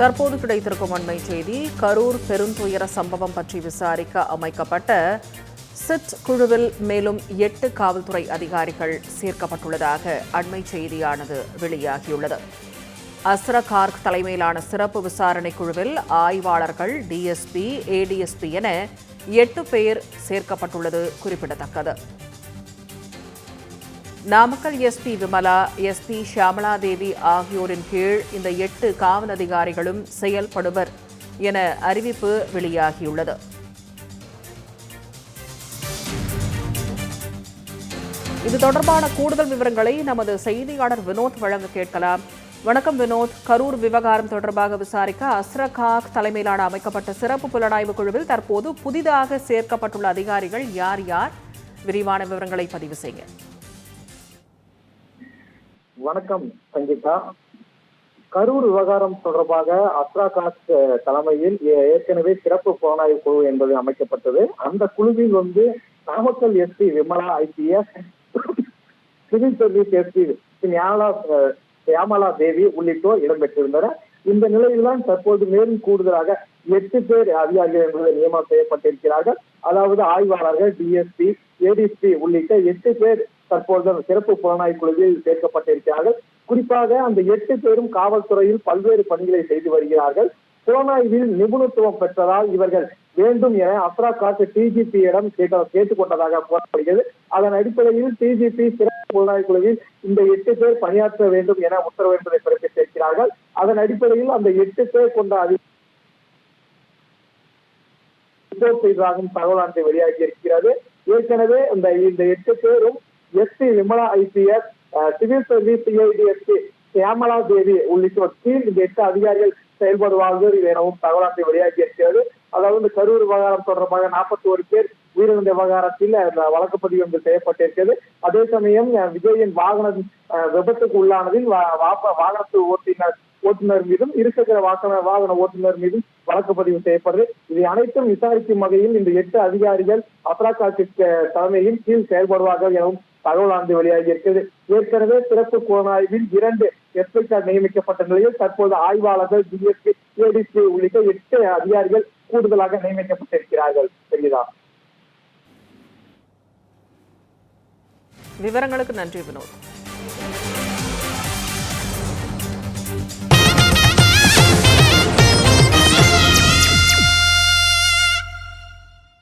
தற்போது கிடைத்திருக்கும் அண்மை செய்தி கரூர் பெருந்துயர சம்பவம் பற்றி விசாரிக்க அமைக்கப்பட்ட சிட் குழுவில் மேலும் எட்டு காவல்துறை அதிகாரிகள் சேர்க்கப்பட்டுள்ளதாக அண்மை செய்தியானது வெளியாகியுள்ளது. அஸ்ர கார்க் தலைமையிலான சிறப்பு விசாரணை குழுவில் ஆய்வாளர்கள் டிஎஸ்பி ஏடிஎஸ்பி என எட்டு பேர் சேர்க்கப்பட்டுள்ளது குறிப்பிடத்தக்கது. நாமக்கல் எஸ்பி விமலா எஸ்பி ஷியாமலா தேவி ஆகியோரின் கீழ் இந்த எட்டு காவல் அதிகாரிகளும் செயல்படுவர் என அறிவிப்பு வெளியாகியுள்ளது. இது தொடர்பான கூடுதல் விவரங்களை நமது செய்தியாளர் வினோத் வழங்க கேட்கலாம். வணக்கம் வினோத். கரூர் விவகாரம் தொடர்பாக விசாரிக்க அஸ்ரகாக் தலைமையிலான அமைக்கப்பட்ட சிறப்பு புலனாய்வு குழுவில் தற்போது புதிதாக சேர்க்கப்பட்டுள்ள அதிகாரிகள் யார் யார்? விரிவான விவரங்களை பதிவு செய்யுங்க வணக்கம் சங்கீதா. கரூர் விவகாரம் தொடர்பாக அஸ்ராகாஸ் தலைமையில் ஏ- ஏற்கனவே சிறப்பு புலனாய்வு குழு என்பது அமைக்கப்பட்டது. அந்த குழுவில் வந்து Namakkal SP Vimala IPS civil service SP Gnanala அஹ், சியாமலா தேவி உள்ளிட்டோர் இடம்பெற்றிருந்தனர். இந்த நிலையில்தான் தற்போது மேலும் கூடுதலாக எட்டு பேர் அதிகாரிகள் என்பது நியமனம் செய்யப்பட்டிருக்கிறார்கள். அதாவது ஆய்வாளர்கள் டிஎஸ்பி ஏடிஎஸ்பி உள்ளிட்ட எட்டு பேர் தற்போது சிறப்பு புலனாய்வு குழுவில் சேர்க்கப்பட்டிருக்கிறார்கள். குறிப்பாக அந்த எட்டு பேரும் காவல்துறையில் பல்வேறு பணிகளை செய்து வருகிறார்கள். புலனாய்வில் நிபுணத்துவம் பெற்றதால் இவர்கள் வேண்டும் என அப்ரா காட்டு டிஜிபியிடம் கேட்டுக்கொண்டதாக கூறப்படுகிறது. அதன் அடிப்படையில் டிஜிபி சிறப்பு புலனாய்வு குழுவில் இந்த எட்டு பேர் பணியாற்ற வேண்டும் என உத்தரவு பிறப்பித்திருக்கிறார்கள் அதன் அடிப்படையில் அந்த எட்டு பேர் கொண்ட அதி ரிப்போர்ட் தகவலானது வெளியாகி இருக்கிறது. ஏற்கனவே இந்த இந்த எட்டு பேரும் SP Vimala IPS civil service CID SP Shyamala Devi உள்ளிட்டோர் கீழ் இந்த எட்டு அதிகாரிகள் செயல்படுவார்கள் எனவும் தகவலானது வெளியாகி இருக்கிறது அதாவது இந்த கரூர் விவகாரம் தொடர்பாக நாற்பத்தி ஒரு பேர் உயிரிழந்த விவகாரத்தில் வழக்கு பதிவு ஒன்று செய்யப்பட்டிருக்கிறது. அதே சமயம் விஜயின் வாகனம் விபத்துக்கு உள்ளானதில் வாகனத்து ஓட்டினர் ஓட்டுநர் மீதும் இருசக்கர வாகன வாகன ஓட்டுநர் மீதும் வழக்கு பதிவு செய்யப்படுது. இதை அனைத்தும் விசாரிக்கும் வகையில் இந்த எட்டு அதிகாரிகள் அப்ராகாட்சி தலைமையின் கீழ் செயல்படுவார்கள் எனவும் தகவலானது வெளியாகி இருக்கிறது ஏற்கனவே சிறப்பு புலனாய்வில் இரண்டு எஸ்பிக்கார் நியமிக்கப்பட்ட நிலையில் தற்போது ஆய்வாளர்கள் டிஎஸ்பி ஏடிசி உள்ளிட்ட எட்டு அதிகாரிகள் கூடுதலாக நியமிக்கப்பட்டிருக்கிறார்கள். தெரியுதா? விவரங்களுக்கு நன்றி வினோத்.